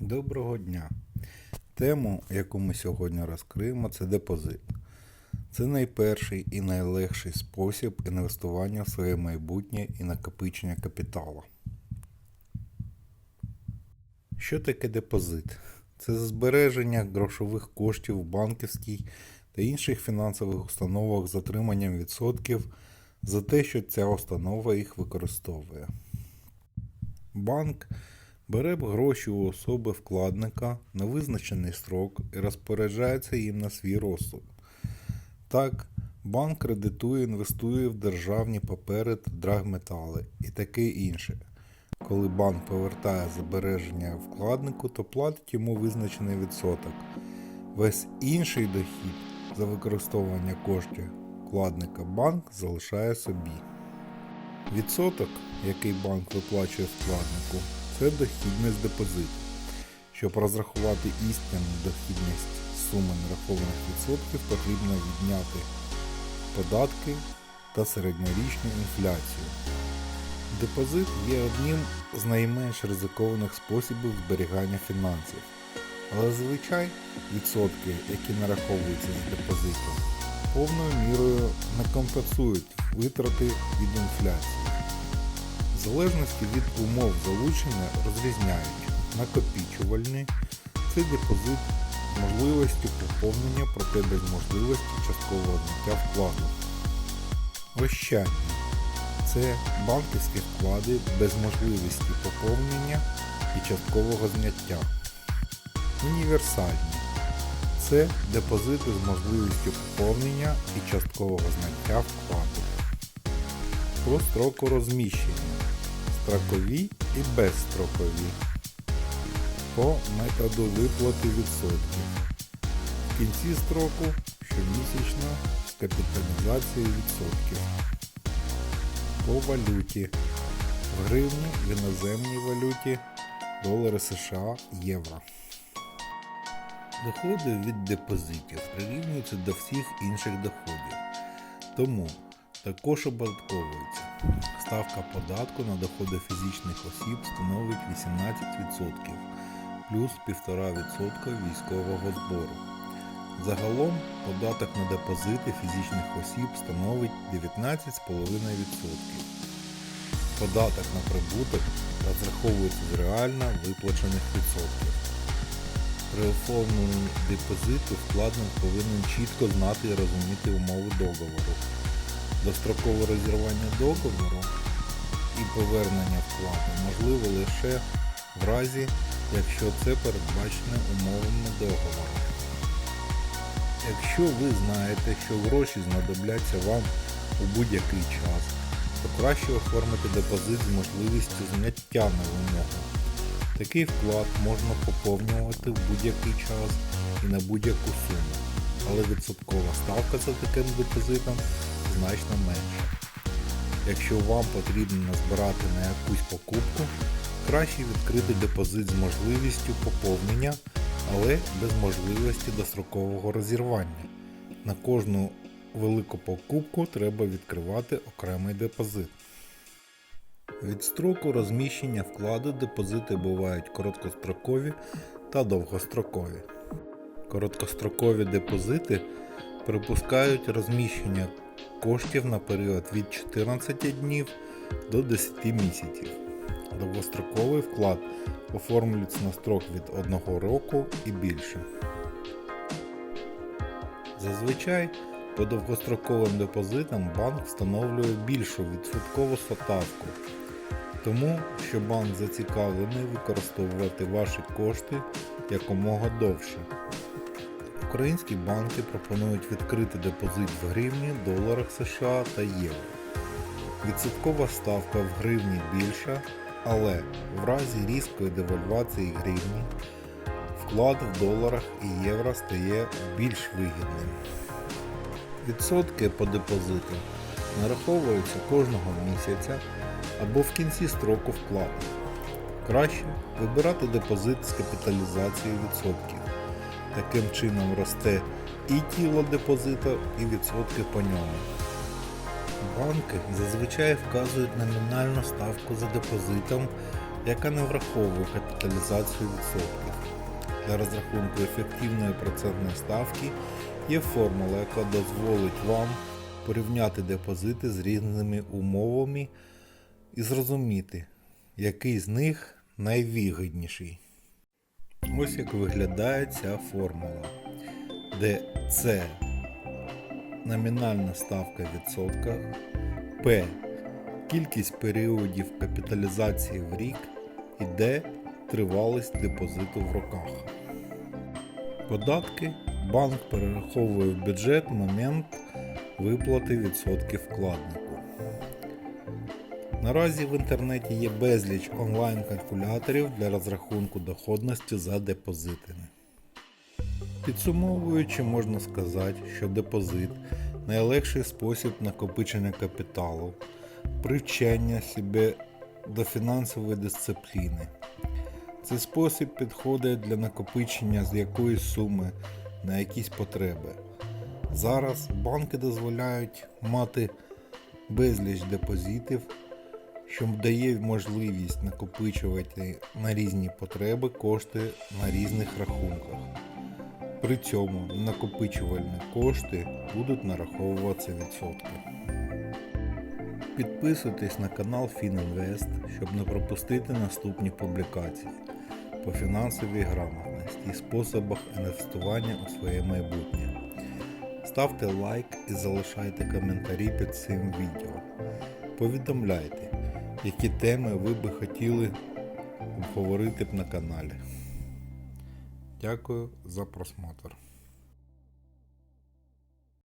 Доброго дня! Тему, яку ми сьогодні розкриємо, це депозит. Це найперший і найлегший спосіб інвестування в своє майбутнє і накопичення капіталу. Що таке депозит? Це збереження грошових коштів в банківській та інших фінансових установах з отриманням відсотків за те, що ця установа їх використовує. Банк бере гроші у особи вкладника на визначений строк і розпоряджається їм на свій розсуд. Так, банк кредитує, інвестує в державні папери та драгметали і таке інше. Коли банк повертає збереження вкладнику, то платить йому визначений відсоток. Весь інший дохід за використовування коштів вкладника банк залишає собі. Відсоток, який банк виплачує вкладнику, це дохідність депозиту. Щоб розрахувати істинну дохідність суми нерахованих відсотків, потрібно відняти податки та середньорічну інфляцію. Депозит є одним з найменш ризикованих способів зберігання фінансів. Але зазвичай відсотки, які нараховуються з депозиту, повною мірою не компенсують витрати від інфляції. В залежності від умов залучення розрізняють накопічувальний це депозит з можливістю поповнення, проте без можливості часткового зняття вкладу. Ощадні це банківські вклади без можливості поповнення і часткового зняття. Універсальні це депозити з можливістю поповнення і часткового зняття вкладу. Про строку розміщення. Строкові і безстрокові. По методу виплати відсотків. В кінці строку щомісячно з капіталізацією відсотків. По валюті. В гривні, в іноземній валюті, долари США, євро. Доходи від депозитів прирівнюються до всіх інших доходів. Тому також оподатковується. Ставка податку на доходи фізичних осіб становить 18% плюс 1,5% військового збору. Загалом податок на депозити фізичних осіб становить 19,5%. Податок на прибуток розраховується з реально виплачених відсотків. При оформленні депозиту вкладник повинен чітко знати і розуміти умови договору. Дострокове розірвання договору і повернення вкладу можливо лише в разі, якщо це передбачене умовами договору. Якщо ви знаєте, що гроші знадобляться вам у будь-який час, то краще оформити депозит з можливістю зняття на вимогу. Такий вклад можна поповнювати в будь-який час і на будь-яку суму, але відсоткова ставка за таким депозитом значно менша. Якщо вам потрібно назбирати на якусь покупку, краще відкрити депозит з можливістю поповнення, але без можливості дострокового розірвання. На кожну велику покупку треба відкривати окремий депозит. Від строку розміщення вкладу депозити бувають короткострокові та довгострокові. Короткострокові депозити припускають розміщення коштів на період від 14 днів до 10 місяців. Довгостроковий вклад оформлюється на строк від 1 року і більше. Зазвичай по довгостроковим депозитам банк встановлює більшу відсоткову ставку, тому що банк зацікавлений використовувати ваші кошти якомога довше. Українські банки пропонують відкрити депозит в гривні, доларах США та євро. Відсоткова ставка в гривні більша, але в разі різкої девальвації гривні вклад в доларах і євро стає більш вигідним. Відсотки по депозиту нараховуються кожного місяця або в кінці строку вкладу. Краще вибирати депозит з капіталізацією відсотків. Таким чином росте і тіло депозиту, і відсотки по ньому. Банки зазвичай вказують номінальну ставку за депозитом яка не враховує капіталізацію відсотків. Для розрахунку ефективної процентної ставки є формула, яка дозволить вам порівняти депозити з різними умовами і зрозуміти, який з них найвигідніший. Ось як виглядає ця формула, де С номінальна ставка в відсотках, П кількість періодів капіталізації в рік і Д тривалість депозиту в роках. Податки банк перераховує в бюджет момент виплати відсотків вкладнику. Наразі в інтернеті є безліч онлайн-калькуляторів для розрахунку доходності за депозитами. Підсумовуючи, можна сказати, що депозит найлегший спосіб накопичення капіталу, привчення себе до фінансової дисципліни. Цей спосіб підходить для накопичення з якоїсь суми на якісь потреби. Зараз банки дозволяють мати безліч депозитів, що дає можливість накопичувати на різні потреби кошти на різних рахунках. При цьому накопичувальні кошти будуть нараховуватися відсотки. Підписуйтесь на канал FinInvest, щоб не пропустити наступні публікації по фінансовій грамотності і способах інвестування у своє майбутнє. Ставте лайк і залишайте коментарі під цим відео. Повідомляйте, які теми ви би хотіли обговорити б на каналі. Дякую за просмотр.